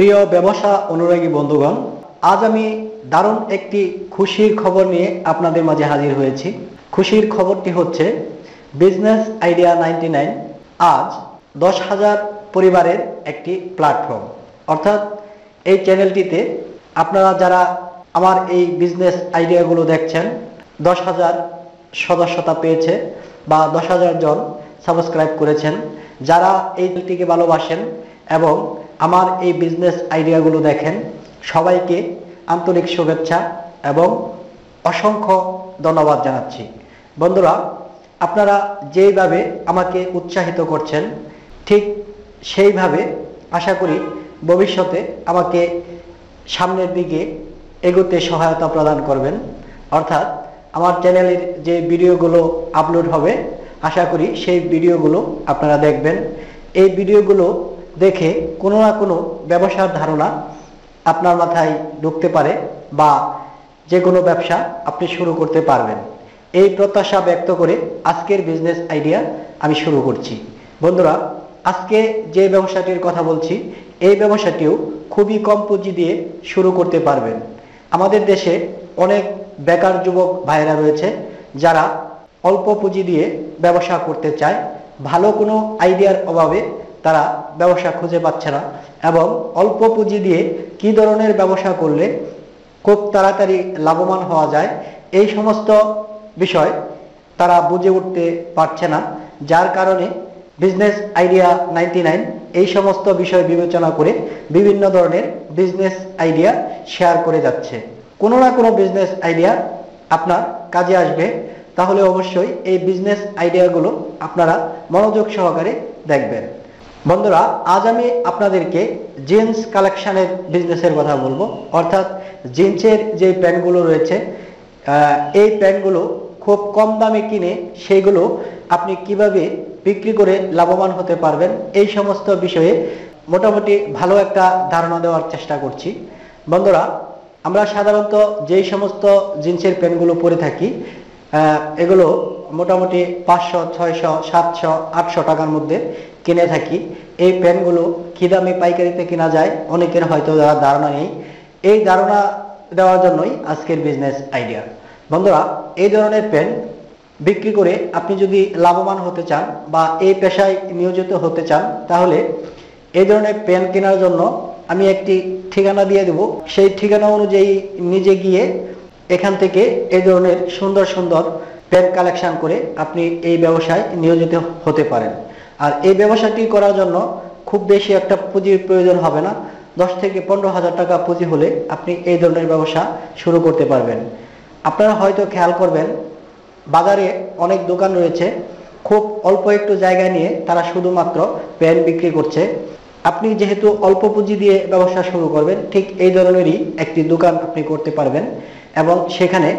প্রিয় ব্যবসা অনুরাগী বন্ধুগণ, আজ আমি দারুণ একটি খুশির খবর নিয়ে আপনাদের মাঝে হাজির হয়েছি। খুশির খবরটি হচ্ছে বিজনেস আইডিয়া নাইনটি নাইন আজ দশ হাজার পরিবারের একটি প্ল্যাটফর্ম অর্থাৎ এই চ্যানেলটিতে আপনারা যারা আমার এই বিজনেস আইডিয়াগুলো দেখছেন, দশ হাজার সদস্যতা পেয়েছে বা দশ হাজার জন সাবস্ক্রাইব করেছেন, যারা এই চ্যানেলটিকে ভালোবাসেন এবং আমার এই বিজনেস আইডিয়াগুলো দেখেন, সবাইকে আন্তরিক শুভেচ্ছা এবং অসংখ্য ধন্যবাদ জানাচ্ছি। বন্ধুরা, আপনারা যেইভাবে আমাকে উৎসাহিত করছেন, ঠিক সেইভাবে আশা করি ভবিষ্যতে আমাকে সামনের দিকে এগোতে সহায়তা প্রদান করবেন। অর্থাৎ আমার চ্যানেলের যে ভিডিওগুলো আপলোড হবে, আশা করি সেই ভিডিওগুলো আপনারা দেখবেন। এই ভিডিওগুলো দেখে কোনো না কোনো ব্যবসার ধারণা আপনার মাথায় ঢুকতে পারে বা যে কোনো ব্যবসা আপনি শুরু করতে পারবেন। এই প্রত্যাশা ব্যক্ত করে আজকের বিজনেস আইডিয়া আমি শুরু করছি। বন্ধুরা, আজকে যে ব্যবসাটির কথা বলছি, এই ব্যবসাটিও খুবই কম পুঁজি দিয়ে শুরু করতে পারবেন। আমাদের দেশে অনেক বেকার যুবক ভাইরা রয়েছে যারা অল্প পুঁজি দিয়ে ব্যবসা করতে চায়। ভালো কোনো আইডিয়ার অভাবে তারা ব্যবসা খুঁজে পাচ্ছে না এবং অল্প পুঁজি দিয়ে কি ধরনের ব্যবসা করলে খুব তাড়াতাড়ি লাভবান হওয়া যায়, এই সমস্ত বিষয় তারা বুঝে উঠতে পারছে না, যার কারণে বিজনেস আইডিয়া নাইনটি নাইন এই সমস্ত বিষয় বিবেচনা করে বিভিন্ন ধরনের বিজনেস আইডিয়া শেয়ার করে যাচ্ছে। কোনো না কোনো বিজনেস আইডিয়া আপনার কাজে আসবে, তাহলে অবশ্যই এই বিজনেস আইডিয়াগুলো আপনারা মনোযোগ সহকারে দেখবেন। বন্ধুরা, আজ আমি আপনাদেরকে জিন্স কালেকশনের বিজনেসের কথা বলব। অর্থাৎ জিন্সের যে প্যান্টগুলো রয়েছে এই প্যান্টগুলো খুব কম দামে কিনে সেইগুলো আপনি কীভাবে বিক্রি করে লাভবান হতে পারবেন, এই সমস্ত বিষয়ে মোটামুটি ভালো একটা ধারণা দেওয়ার চেষ্টা করছি। বন্ধুরা, আমরা সাধারণত যেই সমস্ত জিন্সের প্যান্টগুলো পরে থাকি এগুলো মোটামুটি পাঁচশো, ছয়শো, সাতশো, আটশো টাকার মধ্যে কিনে থাকি। এই প্যান্টগুলো কি দামে পাইকারিতে কেনা যায় অনেকের হয়তো ধারণা নেই। এই ধারণা দেওয়ার জন্যই আজকের বিজনেস আইডিয়া বন্ধুরা, এই ধরনের প্যান্ট বিক্রি করে আপনি যদি লাভবান হতে চান বা এই পেশায় নিয়োজিত হতে চান, তাহলে এই ধরনের পেন কেনার জন্য আমি একটি ঠিকানা দিয়ে দেব। সেই ঠিকানা অনুযায়ী নিজে গিয়ে এখান থেকে এই ধরনের সুন্দর সুন্দর পেন কালেকশন করে আপনি এই ব্যবসায় নিয়োজিত হতে পারেন। আর এই ব্যবসাটি করার জন্য খুব বেশি একটা পুঁজির প্রয়োজন হবে না। দশ থেকে পনেরো হাজার টাকা পুঁজি হলে আপনি এই ধরনের ব্যবসা শুরু করতে পারবেন। আপনারা হয়তো খেয়াল করবেন, বাজারে অনেক দোকান রয়েছে। খুব অল্প একটু জায়গা নিয়ে তারা শুধুমাত্র পেন বিক্রি করছে। আপনি যেহেতু অল্প পুঁজি দিয়ে ব্যবসা শুরু করবেন, ঠিক এই ধরনেরই একটি দোকান আপনি করতে পারবেন এবং সেখানে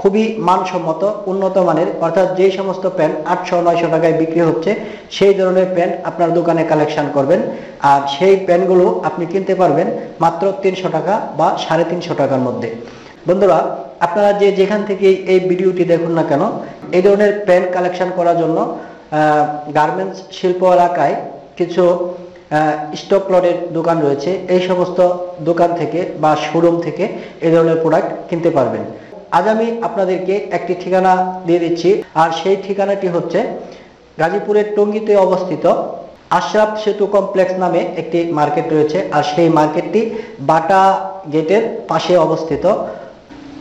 খুবই মানসম্মত, উন্নত মানের, অর্থাৎ যে সমস্ত প্যান্ট আটশো, নয়শো টাকায় বিক্রি হচ্ছে, সেই ধরনের প্যান্ট আপনার দোকানে কালেকশন করবেন। আর সেই প্যান্টগুলো আপনি কিনতে পারবেন মাত্র তিনশো টাকা বা সাড়ে তিনশো টাকার মধ্যে। বন্ধুরা, আপনারা যে যেখান থেকে এই ভিডিওটি দেখুন না কেন, এই ধরনের প্যান্ট কালেকশন করার জন্য গার্মেন্টস শিল্প এলাকায় কিছু স্টক লটের দোকান রয়েছে। এই সমস্ত দোকান থেকে বা শোরুম থেকে এই ধরনের প্রোডাক্ট কিনতে পারবেন। আজ আমি আপনাদেরকে একটি ঠিকানা দিয়ে দিচ্ছি, আর সেই ঠিকানাটি হচ্ছে গাজীপুরের টঙ্গিতে অবস্থিত আশরাফ সেতু কমপ্লেক্স নামে একটি মার্কেট রয়েছে, আর সেই মার্কেটটি বাটা গেটের পাশে অবস্থিত।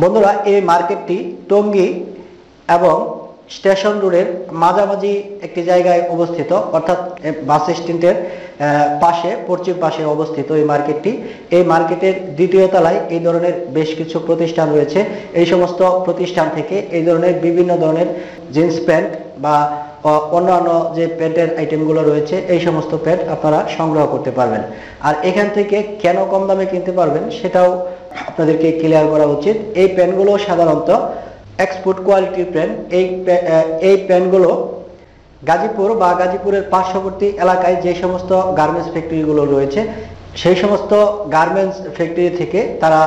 বন্ধুরা, এই মার্কেটটি টঙ্গী এবং স্টেশন রোডের মাঝামাঝি একটি জায়গায় অবস্থিত, অর্থাৎ বাস স্ট্যান্ডের পাশে, পশ্চিম পাশে অবস্থিত এই মার্কেটটি। এই মার্কেটের দ্বিতীয় তলায় এই ধরনের বেশ কিছু প্রতিষ্ঠান রয়েছে। এই সমস্ত প্রতিষ্ঠান থেকে এই ধরনের বিভিন্ন ধরনের জিন্স প্যান্ট বা অন্যান্য যে প্যান্টের আইটেমগুলো রয়েছে, এই সমস্ত প্যান্ট আপনারা সংগ্রহ করতে পারবেন। আর এখান থেকে কেন কম দামে কিনতে পারবেন সেটাও আপনাদেরকে ক্লিয়ার করা উচিত। এই প্যান্টগুলো সাধারণত এক্সপোর্ট কোয়ালিটির প্যান্ট, এই এই প্যান্টগুলো গাজীপুর বা গাজীপুরের পার্শ্ববর্তী এলাকায় যে সমস্ত গার্মেন্টস ফ্যাক্টরিগুলো রয়েছে, সেই সমস্ত গার্মেন্টস ফ্যাক্টরি থেকে তারা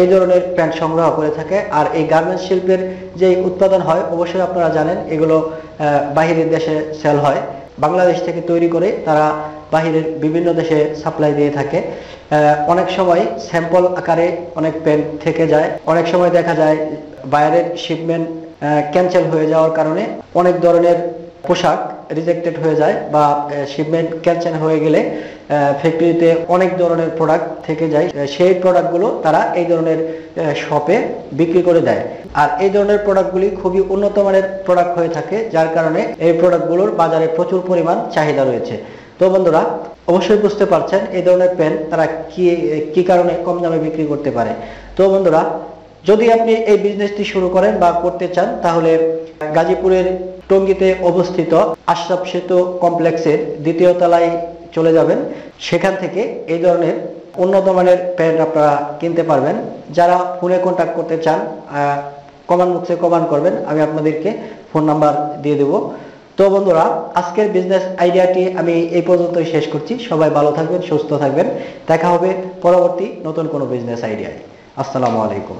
এই ধরনের প্যান্ট সংগ্রহ করে থাকে। আর এই গার্মেন্টস শিল্পের যে উৎপাদন হয়, অবশ্যই আপনারা জানেন, এগুলো বাহিরের দেশে সেল হয়। বাংলাদেশ থেকে তৈরি করে তারা বাহিরের বিভিন্ন দেশে সাপ্লাই দিয়ে থাকে। অনেক সময় স্যাম্পল আকারে অনেক প্যান্ট থেকে যায়। অনেক সময় দেখা যায়, বাইরের শিপমেন্ট ক্যান্সেল হয়ে যাওয়ার কারণে অনেক ধরনের পোশাক রিজেক্টেড হয়ে যায় বা শিপমেন্ট ক্যান্সেল হয়ে গেলে ফ্যাক্টরিতে অনেক ধরনের প্রোডাক্ট থেকে যায়। সেই প্রোডাক্টগুলো তারা এই ধরনের শপে বিক্রি করে দেয়। আর এই ধরনের প্রোডাক্টগুলি খুবই উন্নত মানের প্রোডাক্ট হয়ে থাকে, যার কারণে এই প্রোডাক্টগুলোর বাজারে প্রচুর পরিমাণ চাহিদা রয়েছে। তো বন্ধুরা, অবশ্যই বুঝতে পারছেন এই ধরনের পেন তারা কি কি কারণে কম দামে বিক্রি করতে পারে। তো বন্ধুরা যদি আপনি এই বিজনেসটি শুরু করেন বা করতে চান, তাহলে গাজীপুরের টঙ্গীতে অবস্থিত আশরাফ সেতু কমপ্লেক্সের দ্বিতীয় তলায় চলে যাবেন। সেখান থেকে এই ধরনের উন্নত মানের প্যান্ট আপনারা কিনতে পারবেন। যারা ফোনে কন্ট্যাক্ট করতে চান কমান বক্সে কমান করবেন, আমি আপনাদেরকে ফোন নাম্বার দিয়ে দেব। তো বন্ধুরা, আজকের বিজনেস আইডিয়াটি আমি এই পর্যন্তই শেষ করছি। সবাই ভালো থাকবেন, সুস্থ থাকবেন। দেখা হবে পরবর্তী নতুন কোনো বিজনেস আইডিয়ায় আসসালামু আলাইকুম।